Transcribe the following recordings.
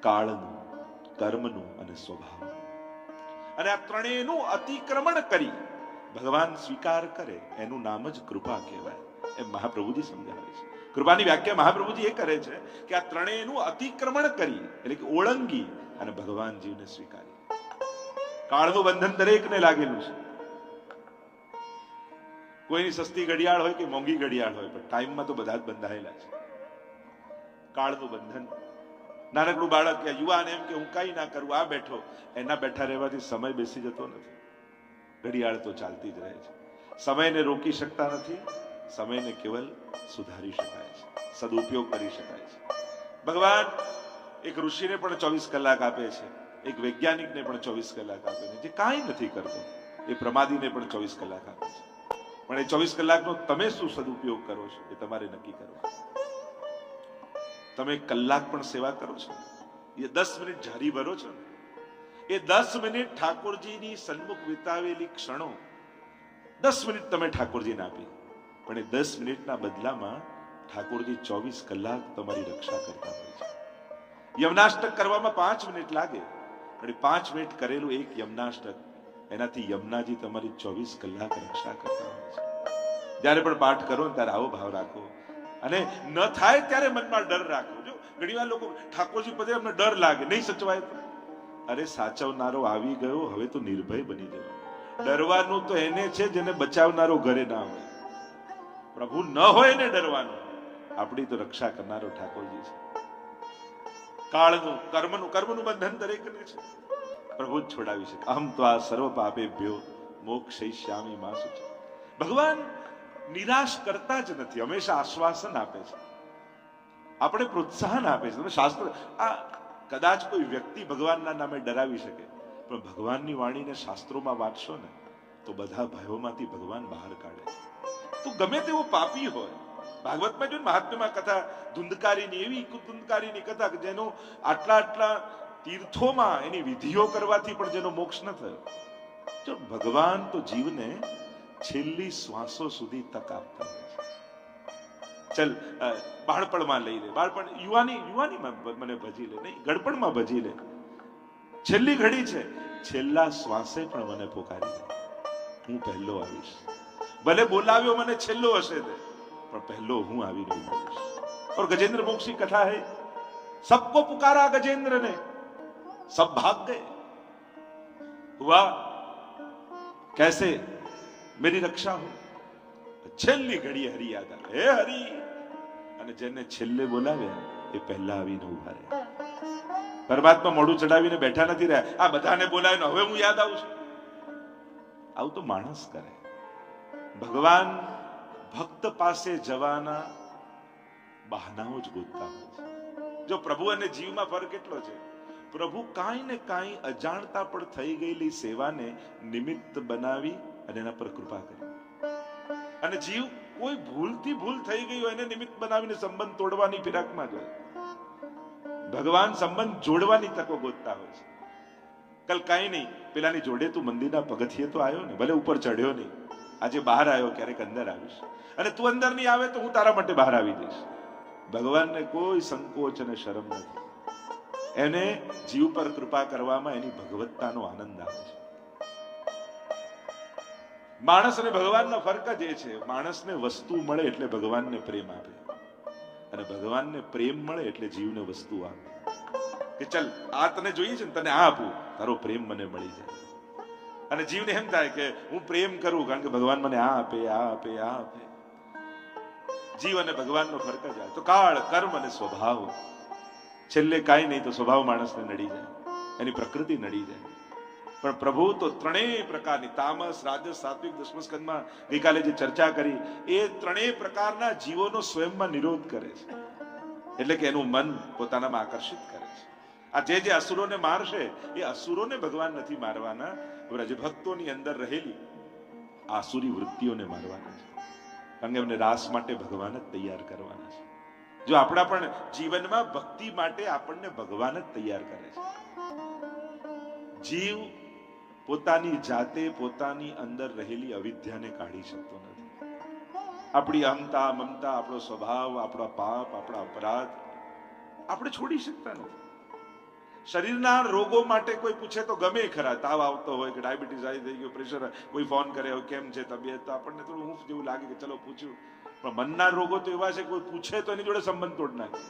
કાળનું, કર્મનું અને સ્વભાવ અને આ ત્રણેયનું અતિક્રમણ કરી ભગવાન સ્વીકાર કરે, એનું નામ જ કૃપા કહેવાય. એમ મહાપ્રભુજી સમજાવે છે. કૃપાની વ્યાખ્યા મહાપ્રભુજી એ કરે છે કે આ ત્રણેયનું અતિક્રમણ કરી, એટલે કે ઓળંગી અને ભગવાન જીવને સ્વીકારી. કાળનું બંધન દરેકને લાગેલું છે. કોઈની સસ્તી ઘડિયાળ હોય કે મોંઘી ઘડિયાળ હોય, પણ ટાઈમમાં તો બધા જ બંધાયેલા છે. કાળનું બંધન નાનકડું બાળક કે યુવાન એમ કે હું કઈ ના કરું, આ બેઠો. એના બેઠા રહેવાથી સમય બેસી જતો નથી. ઘડિયાળ તો ચાલતી જ રહે છે. સમયને રોકી શકતા નથી. સમયને કેવલ સુધારી શકાય છે. સદુપયોગ કરી શકાય છે. ભગવાન એક ઋષિને પણ ચોવીસ કલાક આપે છે. એક વૈજ્ઞાનિકને પણ ચોવીસ કલાક આપે છે. જે કાંઈ નથી કરતો, એ પ્રમાદીને પણ ચોવીસ કલાક આપે છે. પણ એ ચોવીસ કલાકનો તમે શું સદુપયોગ કરો છો, એ તમારે નક્કી કરવાનું. તમે કલાક પણ સેવા કરો છો? એ દસ મિનિટ જારી ભરો છો એ દસ મિનિટ ઠાકોરજીની સન્મુખ વિતાવેલી ક્ષણો દસ મિનિટ તમે ઠાકોરજીને આપી. પણ એ દસ મિનિટના બદલામાં ઠાકોરજી ચોવીસ કલાક તમારી રક્ષા કરતા હોય છે. યમનાષ્ટક કરવામાં પાંચ મિનિટ લાગે, પણ પાંચ મિનિટ કરેલું એક યમનાષ્ટક એનાથી યમનાજી તમારી ચોવીસ કલાક રક્ષા કરતા હોય છે. જ્યારે પણ પાઠ કરો ત્યારે આવો ભાવ રાખો. અને ન થાય ત્યારે મનમાં ડર રાખો. જો ઘણીવાર લોકો ઠાકોરજી પદે અમને ડર લાગે, નહીં સચવાય અરે સાચવનારો આવી ગયો, હવે તો નિર્ભય બની જવાનો ડરવાનું તો એને છે જેને બચાવનારો ઘરે ના હોય. પ્રભુ ન હોય ને ડરવાનું. આપણી તો રક્ષા કરનારો ઠાકોરજી છે. કાળનું, કર્મનું કર્મનું બંધન દરેકને છે. પ્રભુ જ છોડાવી શકે. આમ તો આ સર્વ પાપે ભ્યો શ્યામી માં ભગવાન નિરાશ કરતા જ નથી. હંમેશા આશ્વાસન આપે છે. આપણે પ્રોત્સાહન આપે છે. તમે શાસ્ત્ર, આ કદાચ કોઈ વ્યક્તિ ભગવાનના નામે ડરાવી શકે, પણ ભગવાનની વાણીને શાસ્ત્રોમાં વાંચશો ને, તો બધા ભયોમાંથી ભગવાન બહાર કાઢે છે. તો ગમે તેવો પાપી હોય, ભાગવતમાં જો મહાત્મ્યમાં કથા, ધુંધકારીની, એવી ધુંધકારીની કથા કે જેનો આટલા આટલા તીર્થોમાં એની વિધિઓ કરવાથી પણ જેનો મોક્ષ ન થયો. જો ભગવાન તો જીવને છેલ્લી શ્વાસો સુધી તક આપતા હોય છે ચલ અ, બાળપણમાં લઈ લે બાળપણ યુવાની યુવાનીમાં બ- મને ભજી લે નહીં ગડપણમાં ભજી લે છેલ્લી ઘડી છે છેલ્લા શ્વાસે પણ મને પોકારી દે હું પહેલો આવીશ ભલે બોલાવ્યો મને છેલ્લો હશે તે પણ પહેલો હું આવીને ઉભો રહીશ और गजेंद्र मोक्ष की कथा है सबको पुकारा गजेंद्र ने सब भाग गए हुआ कैसे मेरी रक्षा हो છેલ્લી ઘડીએ હરી યાદ આવે હે હરી અને જેને છેલ્લે બોલાવ્યા એ પહેલા આવીને ઉભા રહ્યા પરમાત્મા મોઢું ચડાવીને બેઠા નથી રહ્યા આ બધાને બોલાવીને હવે હું યાદ આવું છું આવું તો માણસ કરે ભગવાન ભક્ત પાસે જવાના બહાનાઓ જ ગોતતા હોય છે જો પ્રભુ અને જીવમાં ફરક એટલો છે પ્રભુ કાંઈ ને કાંઈ અજાણતા પણ થઈ ગયેલી સેવાને નિમિત્ત બનાવી અને એના પર કૃપા કરી. અને જીવ કોઈ ભૂલથી ભૂલ થઈ ગઈ હોય એને નિમિત્ત બનાવીને સંબંધ તોડવાની ફિરાકમાં જાય ભગવાન સંબંધ જોડવાની તકો ગોતતા હોય છે. કલ કાંઈ નહીં, પેલાની જોડે તું મંદિરના પગથિયે તો આવ્યો ને, ભલે ઉપર ચડ્યો નહીં. આજે બહાર આવ્યો, ક્યારેક અંદર આવીશ. અને તું અંદર નહીં આવે તો હું તારા માટે બહાર આવી જઈશ. ભગવાનને કોઈ સંકોચ અને શરમ નથી. એને જીવ પર કૃપા કરવામાં એની ભગવત્તાનો આનંદ આવે છે. માણસ અને ભગવાનનો ફરક જ એ છે, માણસને વસ્તુ મળે એટલે ભગવાનને પ્રેમ આપે. અને ભગવાનને પ્રેમ મળે એટલે જીવને વસ્તુ આપે. કે ચલ, આ તને જોઈએ છે ને, તને આ આપું, તારો પ્રેમ મને મળી જાય. અને જીવને એમ થાય કે હું પ્રેમ કરું, કારણ કે ભગવાન મને આ આપે આ આપે આ આપે. જીવ અને ભગવાનનો ફરક જ આ તો કાળ, કર્મ અને સ્વભાવ છેલ્લે કાંઈ નહીં તો સ્વભાવ માણસને નડી જાય, એની પ્રકૃતિ નડી જાય. પણ પ્રભુ તો ત્રણેય પ્રકારની તામસ, રાજસ, સાત્વિક દસમસ્કંદમાં ગઈકાલે જે ચર્ચા કરી, એ ત્રણેય પ્રકારના જીવોનો સ્વયંમાં નિરોધ કરે છે. એટલે કે એનું મન પોતાનામાં આકર્ષિત કરે છે. આ જે જે અસુરોને મારશે, એ અસુરોને ભગવાન નથી મારવાના વ્રજભક્તોની અંદર રહેલી આસુરી વૃત્તિઓને મારવાના છે. કારણ કે એમને રાસ માટે ભગવાન જ તૈયાર કરવાના છે. જો આપણા પણ જીવનમાં ભક્તિ માટે આપણને ભગવાન જ તૈયાર કરે છે. જીવ પોતાની જાતે પોતાની અંદર રહેલી અવિદ્યાને કાઢી શકતો નથી. આપણી અહમતા મમતા, આપણો સ્વભાવ, આપણા પાપ, આપણા અપરાધ આપણે છોડી શકતા નથી. શરીરના રોગો માટે કોઈ પૂછે તો ગમે ખરા, તાવ આવતો હોય કે ડાયાબિટીસ આવી થઈ ગયો, પ્રેશર, કોઈ ફોન કરે કેમ છે તબિયત? તો આપણને થોડું ઊંફ જેવું લાગે કે ચલો પૂછ્યું. પણ મનના રોગો તો એવા છે, કોઈ પૂછે તો એની જોડે સંબંધ તોડ નાખે.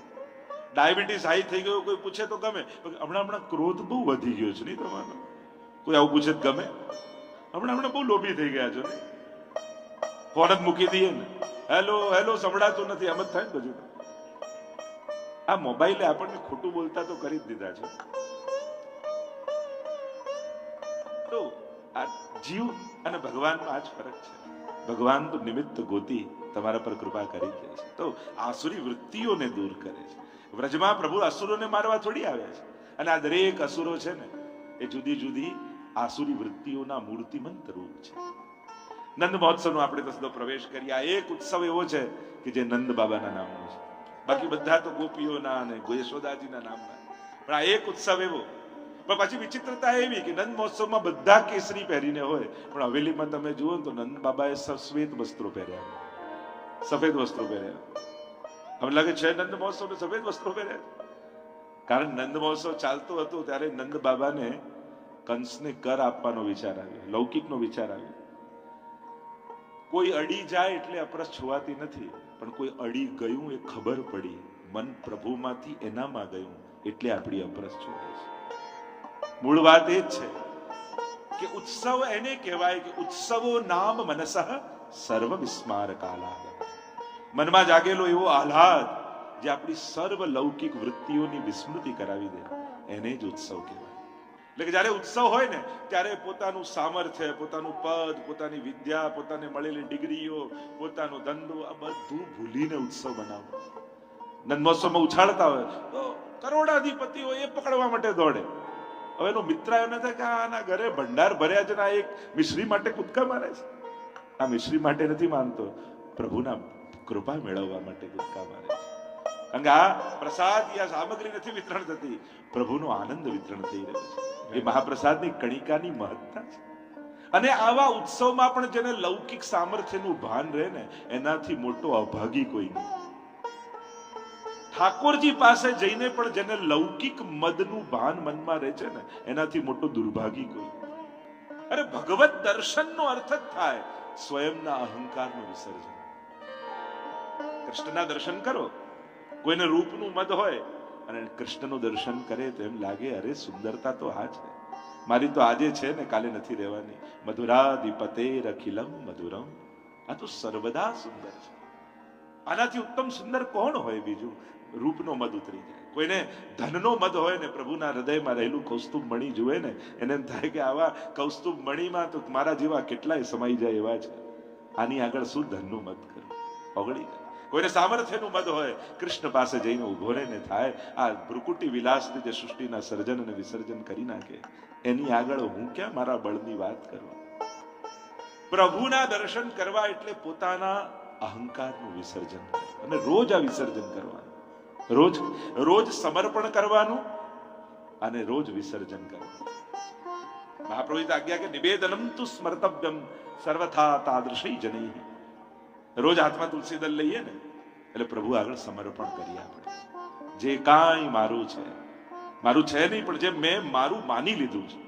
ડાયાબિટીસ હાઈ થઈ ગયો, કોઈ પૂછે તો ગમે. હમણાં હમણાં ક્રોધ બહુ વધી ગયો છે નહીં તમારો. કોઈ આવું પૂછે ગમે? હમણાં હમણાં બહુ લોભી થઈ ગયા છો ફોન જ મૂકી દઈએ ને. હેલો હેલો, સંભળાતું નથી. એમ જ થાય ને બધું. આ મોબાઈલે આપણને ખોટું બોલતા તો કરી જ દીધા છે. તો આ જીવ અને ભગવાનનો આ જ ફરક છે. ભગવાન તો નિમિત્ત ગોતી તમારા પર કૃપા કરી દે છે. તો આસુરી વૃત્તિઓને દૂર કરે છે. વ્રજમાં પ્રભુ અસુરોને મારવા થોડી આવે છે. અને આ દરેક અસુરો છે ને, એ જુદી જુદી આસુરી વૃત્તિઓના મૂર્તિમંત રૂપ છે. નંદ મહોત્સવનો આપણે તો પ્રવેશ કરીએ. આ એક ઉત્સવ એવો છે કે જે નંદ બાબાના નામનો છે. બાકી બધા તો ગોપીઓના અને યશોદાજીના નામના. પણ આ એક ઉત્સવ એવો પણ પાછી વિચિત્રતા એવી કે નંદ મહોત્સવમાં બધા કેસરી પહેરીને હોય. પણ હવેલીમાં તમે જુઓ તો નંદ બાબાએ શ્વેત વસ્ત્રો પહેર્યા. સફેદ વસ્ત્રો પહેર્યા. હવે લાગે છે નંદ મહોત્સવ સફેદ વસ્ત્રો પહેર્યા કારણ નંદ મહોત્સવ ચાલતો હતો ત્યારે નંદ બાબાને કંસને કર આપવાનો વિચાર આવ્યો, લૌકિકનો વિચાર આવ્યો. કોઈ અડી જાય એટલે અપરસ છુવાતી નથી, પણ કોઈ અડી ગયું એ ખબર પડી. મન પ્રભુમાંથી એનામાં ગયું એટલે આપણી અપરસ છુવાય છે. મૂળ વાત એ જ છે કે ઉત્સવ એને કહેવાય કે ઉત્સવો નામ મનસ સર્વ વિસ્મારક આહલાદ મનમાં જાગેલો એવો આહલાદ જે આપણી સર્વ લૌકિક વૃત્તિઓની વિસ્મૃતિ કરાવી દે. એને જ ઉત્સવ કહેવાય. એટલે કે જ્યારે ઉત્સવ હોય ને, ત્યારે પોતાનું સામર્થ્ય, પોતાનું પદ, પોતાની વિદ્યા, પોતાને મળેલી ડિગ્રીઓ, પોતાનો ધંધો, આ બધું ભૂલીને ઉત્સવ બનાવો નંદમહોત્સવમાં ઉછાળતા હોય તો કરોડાધિપતિઓ એ પકડવા માટે દોડે. હવે એનો મિત્ર એમ થાય કે આના ઘરે ભંડાર ભર્યા છે ને આ એક મિશ્રી માટે કૂદકા મારે છે. આ મિશ્રી માટે નથી માનતો. પ્રભુના કૃપા મેળવવા માટે કૂદકા મારે છે. કારણ કે આ પ્રસાદ યા સામગ્રી નથી વિતરણ થતી. પ્રભુનો આનંદ વિતરણ થઈ રહ્યો છે. એ મહાપ્રસાદની કણિકાની મહત્તા છે. અને આવા ઉત્સવમાં પણ જેને લૌકિક સામર્થ્યનું ભાન રહે ને, એનાથી મોટો અભાગી કોઈ નહીં. ઠાકોરજી પાસે જઈને પણ જેને લૌકિક મદનું ભાન મનમાં રહે છે ને, એનાથી મોટો દુર્ભાગી કોઈ. અરે ભગવત દર્શનનો અર્થ જ થાય સ્વયંના અહંકારનું વિસર્જન. કૃષ્ણના દર્શન કરો. કોઈને રૂપનું મદ હોય અને કૃષ્ણનું દર્શન કરે તો એમ લાગે, અરે સુંદરતા તો આ છે. મારી તો આજે છે ને, કાલે નથી રહેવાની. મધુરાધિપતે રખિલમ મધુરમ. આ તો સર્વદા સુંદર છે. આનાથી ઉત્તમ સુંદર કોણ હોય બીજું? રૂપનો મધ ઉતરી જાય. કોઈને ધનનો મધ હોય ને પ્રભુના હૃદયમાં રહેલું કૌસ્તુભ મણી જુએ ને, એને એમ થાય કે આવા કૌસ્તુભ મણીમાં તો મારા જેવા કેટલાય સમાઈ જાય એવા છે આની આગળ શું ધનનું મત કરું? ઓગળી જાય કોઈને સામર્થ્યનું મધ હોય, કૃષ્ણ પાસે જઈને ઊભો રહીને થાય, આ ભ્રુકુટી વિલાસથી જે સૃષ્ટિના સર્જન અને વિસર્જન કરી નાખે, એની આગળ હું ક્યાં મારા બળની વાત કરું? પ્રભુના દર્શન કરવા એટલે પોતાના અહંકારનું વિસર્જન અને રોજ આ વિસર્જન કરવાનું. રોજ રોજ સમર્પણ કરવાનું અને રોજ વિસર્જન કરવાનું. મહાપ્રભુજી આજ્ઞા કે નિવેદનમ તુ સ્મર્તવ્યમ સર્વથા તાદૃશી જનૈ રોજ હાથમાં તુલસી દલ લઈએ ને, એટલે પ્રભુ આગળ સમર્પણ કરીએ આપણે. જે કાંઈ મારું છે મારું છે નહીં, પણ જે મેં મારું માની લીધું છે,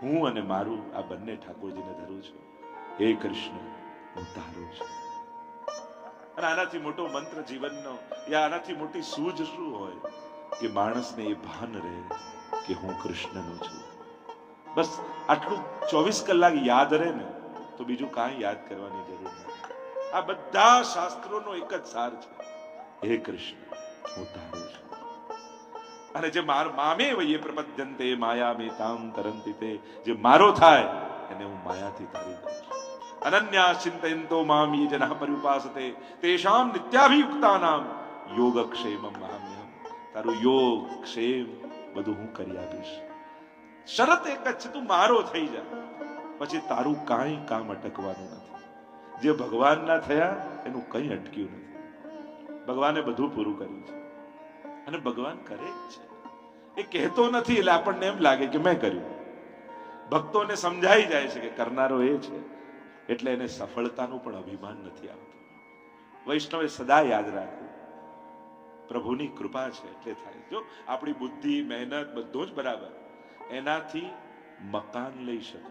હું અને મારું આ બંને ઠાકોરજીને ધરું છું. હે કૃષ્ણ, હું તારું છું. અને આનાથી મોટો મંત્ર જીવનનો યા આનાથી મોટી સૂઝ શું હોય? કે માણસને એ ભાન રહે કે હું કૃષ્ણનો છું. બસ આટલું ચોવીસ કલાક યાદ રહે ને, તો બીજું કાંઈ યાદ કરવાની જરૂર નથી. આ બધા શાસ્ત્રોનો એક જ સાર છે. હે કૃષ્ણ, હું તારો છું. અને જે માર મામે વયે પ્રપદ્યંતે, માયા મે તામ જે મારો થાય, એને હું માયાથી તારી દઉં અનન્યા ચિંતયંતો મામી જનઃ પર્યુપાસતે તેષામ નિત્યાભિયુક્તાનામ યોગક્ષેમમ મહામ્યહમ તારું યોગ ક્ષેમ બધું હું કરી આપીશ શરત એક જ છે તું મારો થઈ જા પછી તારું કાંઈ કામ અટકવાનું નથી જે ભગવાનના થયા એનું કંઈ અટક્યું નથી ભગવાને બધું પૂરું કર્યું છે અને ભગવાન કરે જ છે એ કહેતો નથી એટલે આપણને એમ લાગે કે મેં કર્યું ભક્તોને સમજાઈ જાય છે કે કરનારો એ છે એટલે એને સફળતાનું પણ અભિમાન નથી આવતું. વૈષ્ણવે સદા યાદ રાખવું. પ્રભુની કૃપા છે એટલે થાય. જો આપણી બુદ્ધિ, મહેનત બધું જ બરાબર. એનાથી મકાન લઈ શકો.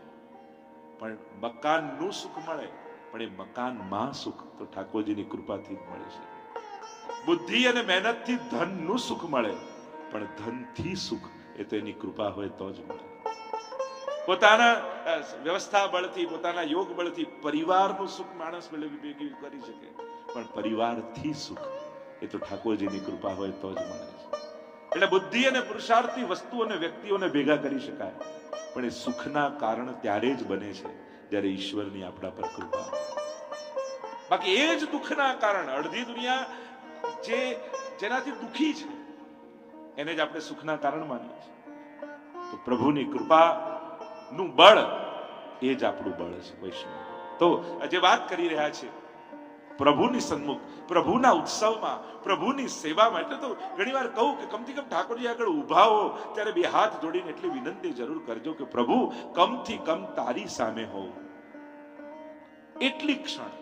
પણ મકાનનું સુખ મળે, પણ એ મકાનમાં સુખ તો ઠાકોરજીની કૃપાથી જ મળે છે બુદ્ધિ અને મહેનતથી ધનનું સુખ મળે, પણ ધનથી સુખ એ તો એની કૃપા હોય તો જ મળે. પોતાના વ્યવસ્થા બળથી, પોતાના યોગ બળથી પરિવારનું સુખ માણસ મેળવી ભેગી કરી શકે? પણ પરિવારથી સુખ, એ તો ઠાકોરજીની કૃપા હોય તો જ મળે છે. એટલે બુદ્ધિ અને પુરુષાર્થી વસ્તુ અને વ્યક્તિઓને ભેગા કરી શકાય. પણ એ સુખના કારણ ત્યારે જ બને છે, જ્યારે ઈશ્વરની આપણા પર કૃપા બાકી એ જ દુઃખના કારણ, અડધી દુનિયા જે જેનાથી દુખી છે, એને જ આપણે સુખના કારણ માનીએ છીએ. તો પ્રભુની કૃપા નું બળ એ જ આપણું બળ છે, વૈષ્ણવ. તો આજે વાત કરી રહ્યા છે, પ્રભુની સન્મુખ, પ્રભુના ઉત્સવમાં, પ્રભુની સેવામાં એટલે તો ઘણીવાર કહું કે કમથી કમ ઠાકોરજી આગળ ઊભા હો, ત્યારે બે હાથ જોડીને એટલી વિનંતી જરૂર કરજો કે પ્રભુ, કમથી કમ તારી સામે હો એટલી ક્ષણ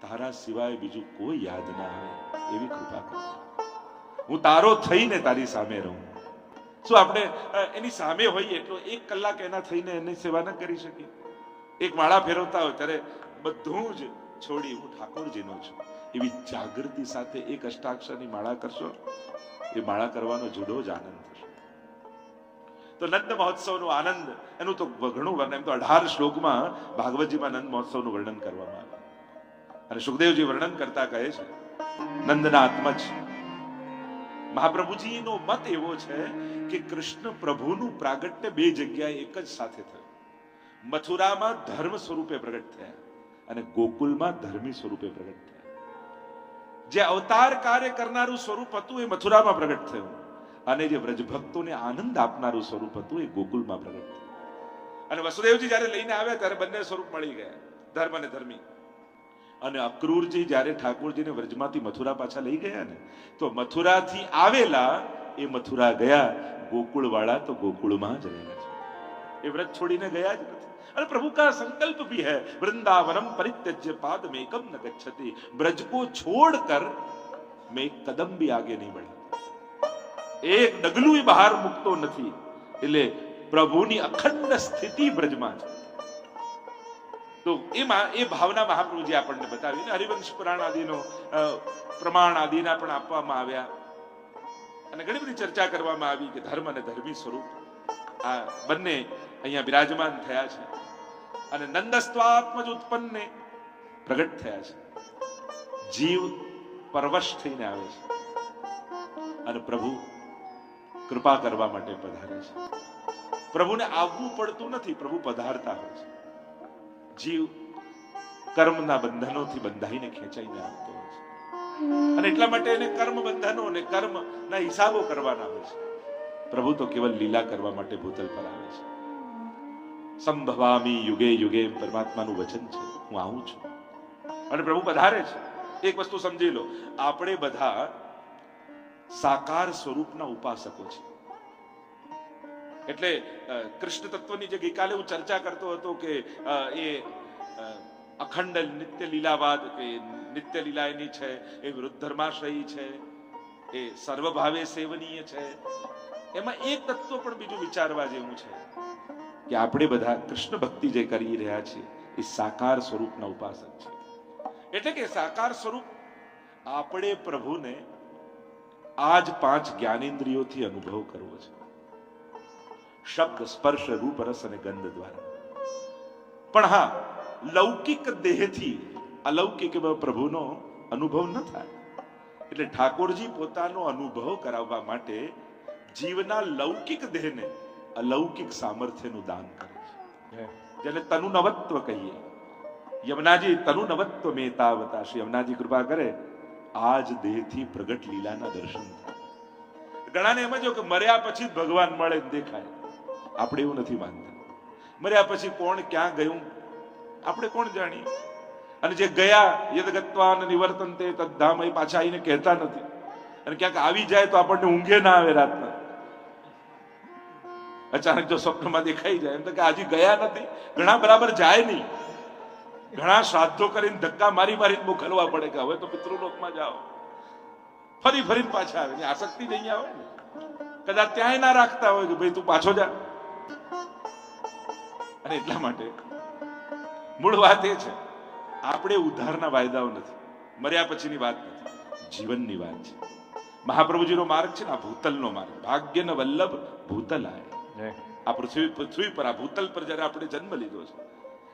તારા સિવાય બીજું કોઈ યાદ ના આવે એવી કૃપા કરજો. હું તારો થઈને તારી સામે રહું. શું આપણે એની સામે હોઈએ એટલો એક કલાક એના થઈને એની સેવા ન કરી શકીએ. એક માળા ફેરવતા હોય ત્યારે બધું જ છોડી હું ઠાકોરજીનો છું. એવી જાગૃતિ સાથે એક અષ્ટાક્ષરની માળા કરશો, એ માળા કરવાનો જુદો જ આનંદ થશે. તો નંદ મહોત્સવનો આનંદ, એનું તો ઘણું વર્ણન, એમ તો અઢાર શ્લોકમાં ભાગવતજીમાં નંદ મહોત્સવનું વર્ણન કરવામાં આવ્યું. અને સુખદેવજી વર્ણન કરતા કહે છે, નંદના આત્મજ મહાપ્રભુજીનો મત એવો છે કે કૃષ્ણ પ્રભુનું પ્રાગટ્ય બે જગ્યાએ એક જ સાથે થયું. મથુરામાં ધર્મ સ્વરૂપે પ્રગટ થયા અને ગોકુલમાં ધર્મી સ્વરૂપે પ્રગટ થયા. જે અવતાર કાર્ય કરનારું સ્વરૂપ હતું એ મથુરામાં પ્રગટ થયું અને જે વ્રજભક્તોને આનંદ આપનારું સ્વરૂપ હતું એ ગોકુલમાં પ્રગટ થયું. અને વસુદેવજી જ્યારે લઈને આવ્યા ત્યારે બંને સ્વરૂપ મળી ગયા, ધર્મ અને ધર્મી. અને અક્રૂરજી જ્યારે ઠાકોરજીને વ્રજમાંથી મથુરા પાછા લઈ ગયા ને તો મથુરાથી આવેલા એ મથુરા ગયા ગોકુળ વાળા તો ગોકુળમાં જ રહ્યા છે એ વ્રજ છોડીને ગયા જ નથી અને પ્રભુ કા સંકલ્પ भी है वृंदावनम परित्यज्य पाद में कम न गच्छति ब्रज को छोड़कर मैं एक कदम भी आगे नहीं बढ़ा એક ડગલું બહાર મૂકતો નથી એટલે પ્રભુની અખંડ સ્થિતિ બ્રજમાં છે તો એમાં એ ભાવના મહાપ્રભુજી આપણને બતાવી ને હરિવંશ પુરાણ આદિનો પ્રમાણ આદિના પણ આપવામાં આવ્યા. અને ઘણી બધી ચર્ચા કરવામાં આવી કે ધર્મ અને ધર્મી સ્વરૂપ આ બંને અહીંયા બિરાજમાન થયા છે. અને નંદસ્વાત્મજ ઉત્પન્ને પ્રગટ થયા છે. જીવ પરવશ થઈને આવે છે. અને પ્રભુ કૃપા કરવા માટે પધારે છે. પ્રભુને આવવું પડતું નથી, પ્રભુ પધારતા હોય છે. જીવ કર્મના બંધનોથી બંધાઈને ખેંચાઈને આવતો હોય છે. અને એટલા માટે એને કર્મ બંધનો અને કર્મના હિસાબો કરવાના હોય છે. પ્રભુ તો કેવલ લીલા કરવા માટે ભૂતલ પર આવે છે. સંભવામી યુગે યુગે પરમાત્માનું વચન છે. હું આવું છું. અને પ્રભુ પધારે છે. એક વસ્તુ સમજી લો. આપણે બધા સાકાર સ્વરૂપના ઉપાસકો છે એટલે કૃષ્ણ તત્વની જે ગઈકાલે હું ચર્ચા કરતો હતો કે એ અખંડ નિત્ય લીલાવાદ કે નિત્ય લીલા એની છે, એ વૃદ્ધર્માશ્રયી છે, એ સર્વભાવે સેવનીય છે, એમાં એક તત્વ પણ બીજું વિચારવા જેવું છે કે આપણે બધા કૃષ્ણ ભક્તિ જે કરી રહ્યા છીએ, એ સાકાર સ્વરૂપના ઉપાસક છે. એટલે કે સાકાર સ્વરૂપ આપણે પ્રભુને આજ પાંચ જ્ઞાનેન્દ્રિયોથી અનુભવ કરવો છે. શબ્દ સ્પર્શ રૂપ રસ અને ગંધ દ્વારા. પણ હા લૌકિક દેહથી અલૌકિક પ્રભુનો અનુભવ ન થાય. એટલે ઠાકોરજી પોતાનો અનુભવ કરાવવા માટે જીવના લૌકિક દેહને અલૌકિક સામર્થ્યનું દાન કરે છે. જેને તનુનવત્વ કહીએ. યમુનાજી તનુનવત્વ મેતાવતા શ્રી યમુનાજી કૃપા કરે આજ દેહથી પ્રગટ લીલાના દર્શન થાય. ઘણાને એમ જો કે મર્યા પછી જ ભગવાન મળે દેખાય. આપણે એવું નથી માનતા. મર્યા પછી કોણ ક્યાં ગયું? આપણે કોણ જાણીએ? અને જે ગયા યદ ગત્વા અને નિવર્તન તે તદ્ધામ એ પાછા આવીને કહેતા નથી. અને ક્યાંક આવી જાય તો આપણને ઊંઘે ના આવે રાતના. અચાનક જો સ્વપ્નમાં દેખાઈ જાય, એમ તો કે હજી ગયા નથી. ઘણા બરાબર જાય નહીં. ઘણા શ્રાદ્ધો કરીને ધક્કા મારી મારીને મોકલવા પડે કે હવે તો પિતૃલોકમાં જાઓ. ફરી ફરીને પાછા આવે. આસક્તિ અહીંયા હોય ને. કદાચ ત્યાંય ના રાખતા હોય કે ભાઈ તું પાછો જા. અને એટલા માટે. મૂળ વાત એ છે આપણે ઉદ્ધારના વાયદાઓ નથી મર્યા પછીની વાત નથી જીવનની વાત છે. મહાપ્રભુજીનો માર્ગ છે ને આ ભૂતલનો માર્ગ. ભાગ્ય વલ્લભ ભૂતલ આય આ પૃથ્વી પૃથ્વી પર આ ભૂતલ પર જ્યારે આપણે જન્મ લીધો છે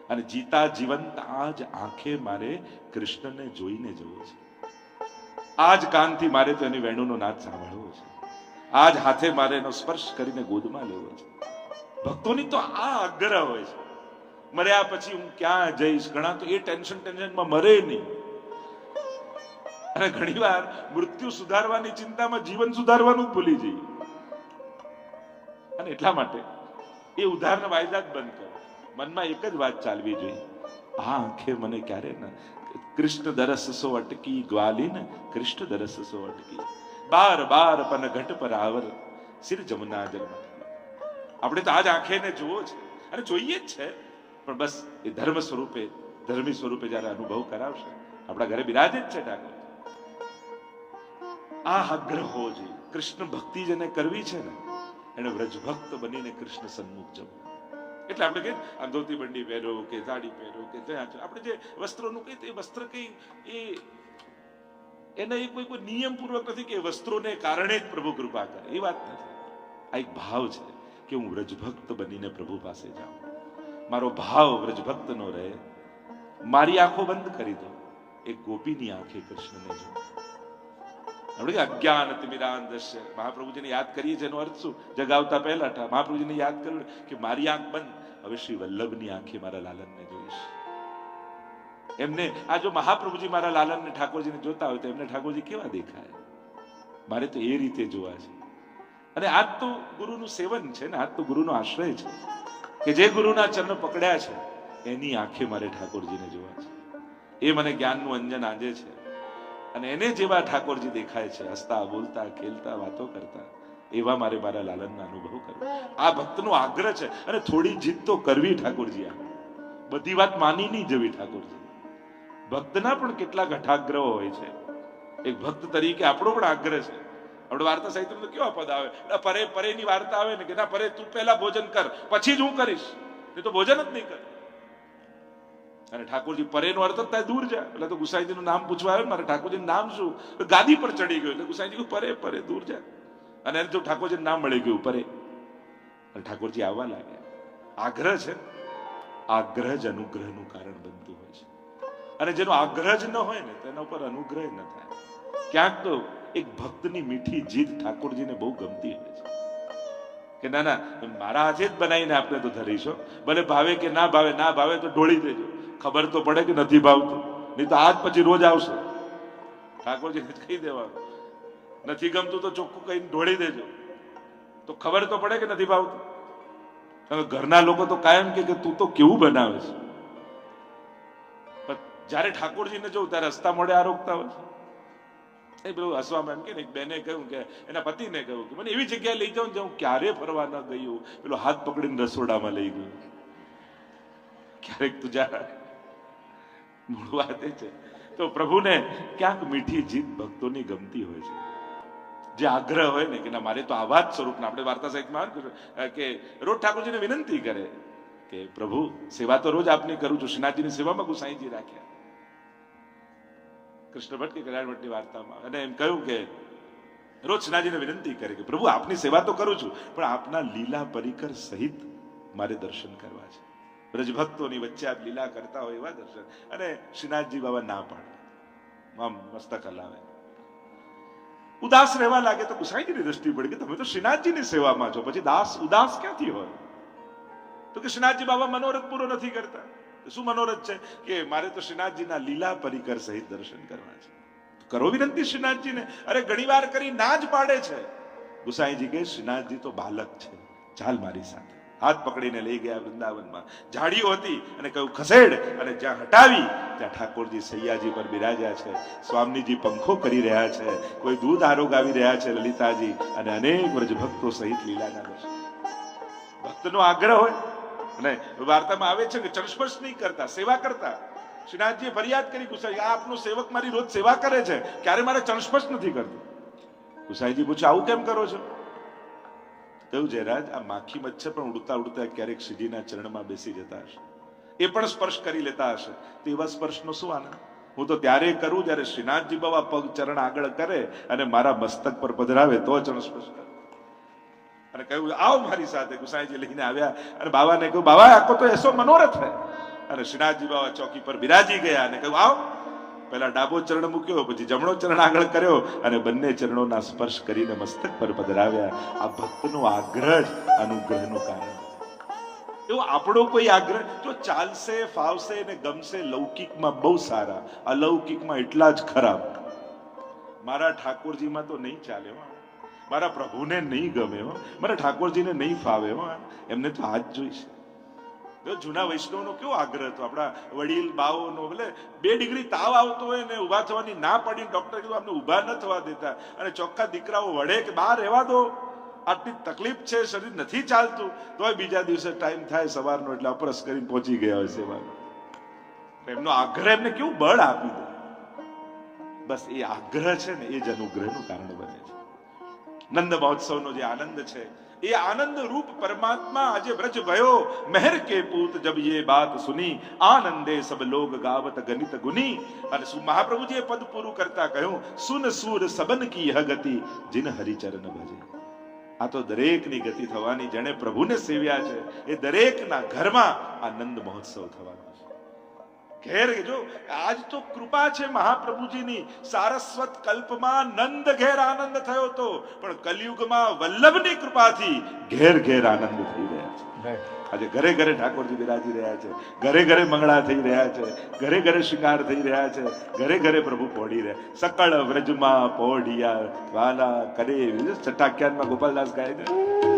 અને જીતા જીવંત આજ આંખે મારે કૃષ્ણને જોઈને જવું છે. આજ કાનથી મારે તો એની વેણુનો નાદ સાંભળવો છે. આજ હાથે મારે એનો સ્પર્શ કરીને ગોદમાં લેવો છે. ભક્તોની તો આ આગ્રહ હોય છે. મર્યા પછી હું ક્યાં જઈશ? ઘણા તો એ ટેન્શન ટેન્શનમાં મરે નહીં. અને ઘણીવાર મૃત્યુ સુધારવાની ચિંતામાં જીવન સુધારવાનું ભૂલી જઈએ. અને એટલા માટે એ ઉધારના વાયદા જ બંધ કરો. મનમાં એક જ વાત ચાલવી જોઈએ. આ આંખે મને ક્યારે ને કૃષ્ણ દરસ સો અટકી ગ્વાલી ને કૃષ્ણ દરસ સો અટકી. બાર બાર પન ઘટ પર આવર, સિર જમના જન્મ આપણે તો આજ આંખે ને છે. અને જોઈએ જ છે. પણ બસ એ ધર્મ સ્વરૂપે, ધર્મી સ્વરૂપે જ્યારે અનુભવ કરાવશે, આપણા ઘરે બિરાજે જ છે ઠાકોર. આ આગ્રહ હોવો જોઈએ. કૃષ્ણ ભક્તિ જેને કરવી છે ને, એને વ્રજભક્ત બનીને કૃષ્ણ સન્મુખ જવું. એટલે આપણે કહીએ આ ધોતી બંડી પહેરો, કે સાડી પહેરો, કે ત્યાં. આપણે જે વસ્ત્રોનું કહીએ એ વસ્ત્ર કઈ, એ, એના એ કોઈ કોઈ નિયમ પૂર્વક નથી કે વસ્ત્રોને કારણે જ પ્રભુ કૃપા કરે. એ વાત નથી. આ એક ભાવ છે. કે હું વ્રજભક્ત બનીને પ્રભુ પાસે જાઉં? મારો ભાવ વ્રજભક્તનો રહે. મારી આંખો બંધ કરી દો. એ ગોપીની આંખે કૃષ્ણને જો આપણે અજ્ઞાન તિમિરાન દશ્ય મહાપ્રભુજીને યાદ કરીએ એનો અર્થ શું? જગાવતા પહેલા હતા મહાપ્રભુજીને યાદ કર્યું કે મારી આંખ બંધ. હવે શ્રી વલ્લભની આંખે મારા લાલનને જોઈશ. એમને આ જો મહાપ્રભુજી મારા લાલનને ઠાકોરજીને જોતા હોય તો એમને ઠાકોરજી કેવા દેખાય? મારે તો એ રીતે જોવા છે. અને આજ તો ગુરુનું સેવન છે ને, આજ તો ગુરુનો આશ્રય છે કે જે ગુરુના ચરણ પકડ્યા છે, એની આંખે મારે ઠાકોરજીને જોવા છે. એ મને જ્ઞાનનું અંજન આજે છે. અને એને જેવા ઠાકોરજી દેખાય છે, હસતા, બોલતા, ખેલતા, વાતો કરતા, એવા મારે મારા લાલનનો અનુભવ કરવો. આ ભક્તનો આગ્રહ છે અને થોડી જીત તો કરવી ઠાકોરજી આ. બધી વાત માની નહીં જવી ઠાકોરજી. ભક્તના પણ કેટલા ઘટાગ્રહો હોય છે. એક ભક્ત તરીકે આપણો પણ આગ્રહ છે. આપણે વાર્તા સાહિત્યમાં તો કેવા પદ આવે? પરે, પરેની વાર્તા આવે ને કે ના, પરે તું પહેલા ભોજન કર, પછી જ હું કરીશ. એ તો ભોજન જ નહીં કરે. અને ઠાકોરજી પરેનો અર્થ જ દૂર જાય એટલે તો ગુસાઈજીનું નામ પૂછવા આવે મારે ઠાકોરજીનું નામ શું? ગાદી પર ચડી ગયો. એટલે ગુસાઈજી પરે પરે, દૂર જાય અને એને જો ઠાકોરજીનું નામ મળી ગયું, પરે. અને ઠાકોરજી આવવા લાગ્યા. આગ્રહ છે. આગ્રહ જ અનુગ્રહનું કારણ બનતું હોય છે. અને જેનો આગ્રહ જ ન હોય ને, તેના ઉપર અનુગ્રહ ન થાય. ક્યાંક તો એક ભક્તની મીઠી જીદ ઠાકોરજીને બહુ ગમતી હોય છે. કે ના ના, મારા હાથે જ બનાવીને આપણે તો ધરીશો. ભલે ભાવે કે ના ભાવે ના ભાવે તો ઢોળી દેજો. ખબર તો પડે કે નથી ભાવતું. નહીં તો આજ પછી રોજ આવશે. ઠાકોરજીને કહી દેવાનું. નથી ગમતું તો ચોખ્ખું કહીને ઢોળી દેજો. તો ખબર તો પડે કે નથી ભાવતું. હવે ઘરના લોકો તો કાયમ કે તું તો કેવું બનાવે છે? જ્યારે ઠાકોરજીને જોઉં ત્યારે રસ્તા મોડે આરોગતા હોય છે. પેલું હસવામાં એમ કે એક બેને કહ્યું કે એના પતિને કહ્યું કે મને એવી જગ્યાએ લઈ જાઉં જ્યાં હું ક્યારે ફરવા ન ગયું પેલો હાથ પકડીને રસોડામાં લઈ ગયું. ક્યારેક તું જા. મૂળ વાત એ છે. તો પ્રભુને ક્યાંક મીઠી જીત ભક્તોની ગમતી હોય છે. જે આગ્રહ હોય ને કે ના, મારે તો આવા જ સ્વરૂપના આપણે વાર્તા સાહિત્યમાં કે રોજ ઠાકોરજીને વિનંતી કરે કે પ્રભુ, સેવા તો રોજ આપની કરું છું શ્રીનાથજીની સેવામાં ગુસાઈજી રાખ્યા. કૃષ્ણ ભટ્ટ કે કલ્યાણ ભટ્ટની વાર્તામાં. અને એમ કહ્યું કે, રોજ શ્રીનાથજીને વિનંતી કરી કે, પ્રભુ, આપની સેવા તો કરું છું, પણ આપના લીલા પરિકર સહિત મારે દર્શન કરવા છે. બ્રજભક્તોની વચ્ચે આપ લીલા કરતા હોય એવા દર્શન. અને શ્રીનાથજી બાબા ના પાડે. આમ મસ્તક હલાવે. ઉદાસ રહેવા લાગે તો ગુસાઈજીની દ્રષ્ટિ પડી કે, તમે તો શ્રીનાથજીની સેવામાં છો. પછી દાસ, ઉદાસ ક્યાંથી હોય? તો કે, શ્રીનાથજી બાબા મનોરથ પૂરો નથી કરતા. શું મનોરથ છે? કે મારે તો શ્રીનાથજીના લીલા પરિકર સહિત દર્શન કરવા છે. કરો વિનંતી શ્રીનાથજીને. અરે ઘણીવાર કરી ના જ પાડે છે. ગુસાઈજી કે શ્રીનાથજી તો બાલક છે. ચાલ મારી સાથે. હાથ પકડીને લઈ ગયા વૃંદાવનમાં. ઝાડીઓ હતી અને કહ્યું, ખસેડ. અને જ્યાં હટાવી, ત્યાં ઠાકોરજી સૈયાજી પર બિરાજ્યા છે. સ્વામીજી પંખો કરી રહ્યા છે. કોઈ દૂધ આરોગાવી રહ્યા છે લલિતાજી અને અનેક વ્રજભક્તો સહિત લીલાના દર્શન. ભક્તનો આગ્રહ હોય અને વાર્તામાં આવે છે કે ચણસ્પર્શ નહીં કરતા, સેવા કરતા. શ્રીનાથજીએ ફરિયાદ કરી ગુસાઈ આ આપનો સેવક મારી રોજ સેવા કરે છે. ક્યારે મારે ચણસ્પર્શ નથી કરતો? ગુસાઈજી પૂછે, આવું કેમ કરો છો? કહ્યું, જયરાજ, આ માખી મચ્છર પણ ઉડતા ઉડતા ક્યારેક શ્રીજીના ચરણમાં બેસી જતા હશે. એ પણ સ્પર્શ કરી લેતા હશે. તો એવા સ્પર્શનો શું આનંદ? હું તો ત્યારે કરું જ્યારે શ્રીનાથજી બાબા પગ ચરણ આગળ કરે અને મારા મસ્તક પર પધરાવે તો ચરણ સ્પર્શ કરે. અને કહ્યું, આવો મારી સાથે ગુસાઈજી લઈને આવ્યા. અને બાવાને કહ્યું બાવા આખો તો એસો મનોરથ હે. અને શ્રીનાથજી બાવા ચોકી પર બિરાજી ગયા અને કહ્યું, આવો. પહેલા ડાબો ચરણ મૂક્યો, પછી જમણો ચરણ આગળ કર્યો અને બંને ચરણોના સ્પર્શ કરીને મસ્તક પર પધરાવ્યા. આ ભક્તનો આગ્રહ જ અનુગ્રહનું કારણ. એવો આપણો કોઈ આગ્રહ, જો ચાલશે, ફાવશે ને ગમશે, લૌકિકમાં બહુ સારા. અલૌકિકમાં એટલા જ ખરાબ. મારા ઠાકોરજીમાં તો નહીં ચાલે. મારા પ્રભુને નહીં ગમે હો, મારા ઠાકોરજીને નહીં ફાવે હો એમને તો હાથ જોઈશે. તો જૂના વૈષ્ણવનો કેવો આગ્રહ હતો? આપણા વડીલ બાઓનો એટલે બે ડિગ્રી તાવ આવતો હોય ને ઊભા થવાની ના પડી, ડોક્ટર કીધું આપણે ઊભા ન થવા દેતા. અને ચોખ્ખા દીકરાઓ વડે કે બહાર રહેવા દો. આટલી તકલીફ છે, શરીર નથી ચાલતું. તોય બીજા દિવસે ટાઈમ થાય સવારનો, એટલે અપરસ કરીને પહોંચી ગયા હોય સેવા એમનો આગ્રહ એમને કેવું બળ આપી દે? બસ એ આગ્રહ છે ને, એ જ અનુગ્રહનું કારણ બને છે. નંદ મહોત્સવનો જે આનંદ છે, એ આનંદ રૂપ પરમાત્મા આજે વ્રજ ભયો મહેર કે પૂત જબ યે બાત સુની, આનંદે સબ લોગ ગાવત ગણિત ગુની. અને સુ મહાપ્રભુજીએ પદ પૂરું કરતા કહ્યું, સુન સુર સબન કી હ ગતિ, જિન હરિચરણ ભજે. આ તો દરેકની ગતિ થવાની, જેણે પ્રભુને સેવ્યા છે, એ દરેકના ઘરમાં આનંદ મહોત્સવ થવાનો ઘેર જો આજ તો કૃપા છે મહાપ્રભુજીની. સારસ્વત કલ્પમાં નંદ ઘેર આનંદ થયો તો પણ કલયુગમાં વલ્લભની કૃપાથી ઘેર ઘેર આનંદ થઈ રહ્યા છે. આજે ઘરે ઘરે ઠાકોરજી બિરાજી રહ્યા છે ઘરે ઘરે મંગળા થઈ રહ્યા છે ઘરે ઘરે શિંગાર થઈ રહ્યા છે ઘરે ઘરે પ્રભુ પોડી રહ્યા. સકળ વ્રજમાં પોઢિયા વાલા કરે છઠ્ઠા ગોપાલદાસ ગાય છે